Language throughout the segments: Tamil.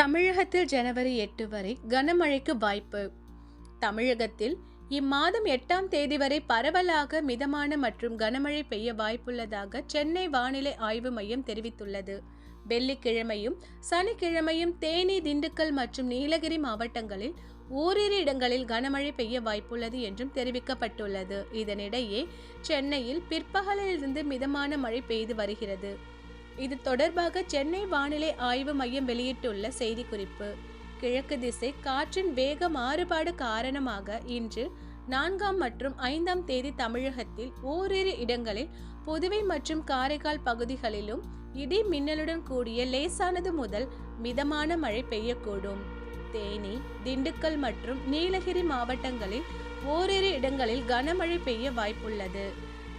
தமிழகத்தில் ஜனவரி எட்டு வரை கனமழைக்கு வாய்ப்பு. தமிழகத்தில் இம்மாதம் எட்டாம் தேதி வரை பரவலாக மிதமான மற்றும் கனமழை பெய்ய வாய்ப்புள்ளதாக சென்னை வானிலை ஆய்வு மையம் தெரிவித்துள்ளது. வெள்ளிக்கிழமையும் சனிக்கிழமையும் தேனி திண்டுக்கல் மற்றும் நீலகிரி மாவட்டங்களில் ஓரிரு இடங்களில் கனமழை பெய்ய வாய்ப்புள்ளது என்றும் தெரிவிக்கப்பட்டுள்ளது. இதனிடையே சென்னையில் பிற்பகலிலிருந்து மிதமான மழை பெய்து வருகிறது. இது தொடர்பாக சென்னை வானிலை ஆய்வு மையம் வெளியிட்டுள்ள செய்திக்குறிப்பு. கிழக்கு திசை காற்றின் வேக மாறுபாடு காரணமாக இன்று நான்காம் மற்றும் ஐந்தாம் தேதி தமிழகத்தில் ஓரிரு இடங்களில் புதுவை மற்றும் காரைக்கால் பகுதிகளிலும் இடி மின்னலுடன் கூடிய லேசானது முதல் மிதமான மழை பெய்யக்கூடும். தேனி திண்டுக்கல் மற்றும் நீலகிரி மாவட்டங்களில் ஓரிரு இடங்களில் கனமழை பெய்ய வாய்ப்புள்ளது.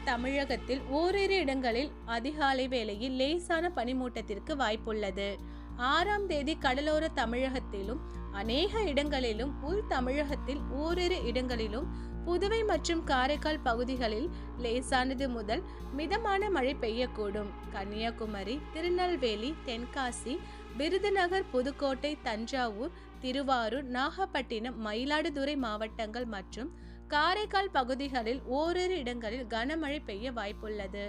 தமிழகத்தில் ஓரிரு இடங்களில் அதிகாலை வேளையில் லேசான பனிமூட்டத்திற்கு வாய்ப்புள்ளது. ஆறாம் தேதி கடலோர தமிழகத்திலும் அநேக இடங்களிலும் உள் தமிழகத்தில் ஓரிரு இடங்களிலும் புதுவை மற்றும் காரைக்கால் பகுதிகளில் லேசானது முதல் மிதமான மழை பெய்யக்கூடும். கன்னியாகுமரி திருநெல்வேலி தென்காசி விருதுநகர் புதுக்கோட்டை தஞ்சாவூர் திருவாரூர் நாகப்பட்டினம் மயிலாடுதுறை மாவட்டங்கள் மற்றும் காரைக்கால் பகுதிகளில் ஓரிரு இடங்களில் கனமழை பெய்ய வாய்ப்புள்ளது.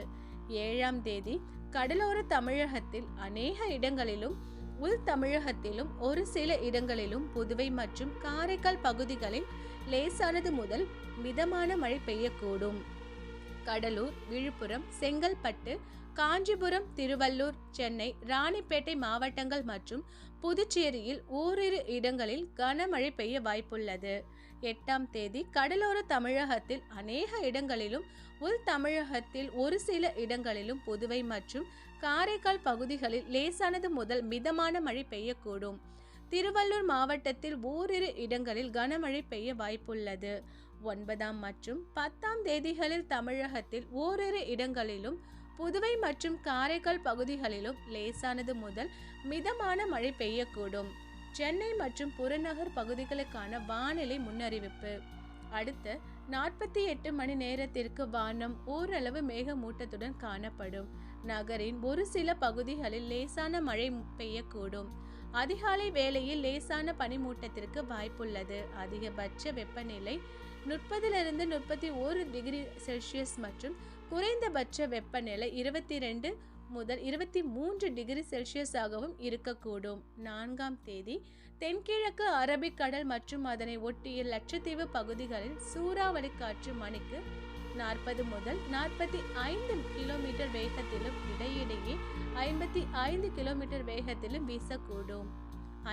ஏழாம் தேதி கடலோர தமிழகத்தில் அநேக இடங்களிலும் உள் தமிழகத்திலும் ஒரு சில இடங்களிலும் புதுவை மற்றும் காரைக்கால் பகுதிகளில் லேசானது முதல் மிதமான மழை பெய்யக்கூடும். கடலூர் விழுப்புரம் செங்கல்பட்டு காஞ்சிபுரம் திருவள்ளூர் சென்னை ராணிப்பேட்டை மாவட்டங்கள் மற்றும் புதுச்சேரியில் ஓரிரு இடங்களில் கனமழை பெய்ய வாய்ப்புள்ளது. எட்டாம் தேதி கடலோர தமிழகத்தில் அநேக இடங்களிலும் உள் தமிழகத்தில் ஒரு சில இடங்களிலும் புதுவை மற்றும் காரைக்கால் பகுதிகளில் லேசானது முதல் மிதமான மழை பெய்யக்கூடும். திருவள்ளூர் மாவட்டத்தில் ஓரிரு இடங்களில் கனமழை பெய்ய வாய்ப்புள்ளது. ஒன்பதாம் மற்றும் பத்தாம் தேதிகளில் தமிழகத்தில் ஓரிரு இடங்களிலும் புதுவை மற்றும் காரைக்கால் பகுதிகளிலும் லேசானது முதல் மிதமான மழை பெய்யக்கூடும். சென்னை மற்றும் புறநகர் பகுதிகளுக்கான வானிலை முன்னறிவிப்பு. அடுத்த நாற்பத்தி எட்டு மணி நேரத்திற்கு வானம் ஓரளவு மேகமூட்டத்துடன் காணப்படும். நகரின் ஒரு சில பகுதிகளில் லேசான மழை பெய்யக்கூடும். அதிகாலை வேளையில் லேசான பனிமூட்டத்திற்கு வாய்ப்புள்ளது. அதிகபட்ச வெப்பநிலை முப்பதிலிருந்து முப்பத்தி ஒரு டிகிரி செல்சியஸ் மற்றும் குறைந்தபட்ச வெப்பநிலை இருபத்தி ரெண்டு முதல் இருபத்தி மூன்று டிகிரி செல்சியஸாகவும் இருக்கக்கூடும். நான்காம் தேதி தென்கிழக்கு அரபிக்கடல் மற்றும் அதனை ஒட்டிய லட்சத்தீவு பகுதிகளில் சூறாவளி காற்று மணிக்கு நாற்பது முதல் நாற்பத்தி ஐந்து கிலோமீட்டர் வேகத்திலும் இடையிடையே ஐம்பத்தி ஐந்து கிலோமீட்டர் வேகத்திலும் வீசக்கூடும்.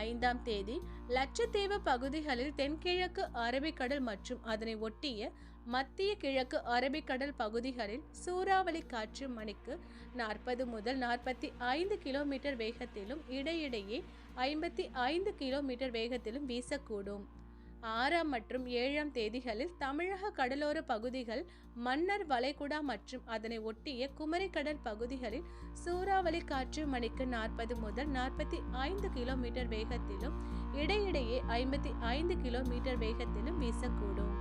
ஐந்தாம் தேதி லட்சத்தீவு பகுதிகளில் தென்கிழக்கு அரபிக்கடல் மற்றும் அதனை ஒட்டிய மத்திய கிழக்கு அரபிக்கடல் பகுதிகளில் சூறாவளி காற்று மணிக்கு நாற்பது முதல் நாற்பத்தி ஐந்து கிலோமீட்டர் வேகத்திலும் இடையிடையே ஐம்பத்தி ஐந்து கிலோமீட்டர் வேகத்திலும் வீசக்கூடும். ஆறாம் மற்றும் ஏழாம் தேதிகளில் தமிழக கடலோர பகுதிகள் மன்னர் வளைகுடா மற்றும் அதனை ஒட்டிய குமரிக்கடல் பகுதிகளில் சூறாவளி காற்று மணிக்கு நாற்பது முதல் நாற்பத்தி ஐந்து கிலோமீட்டர் வேகத்திலும் இடையிடையே ஐம்பத்தி ஐந்து கிலோமீட்டர் வேகத்திலும் வீசக்கூடும்.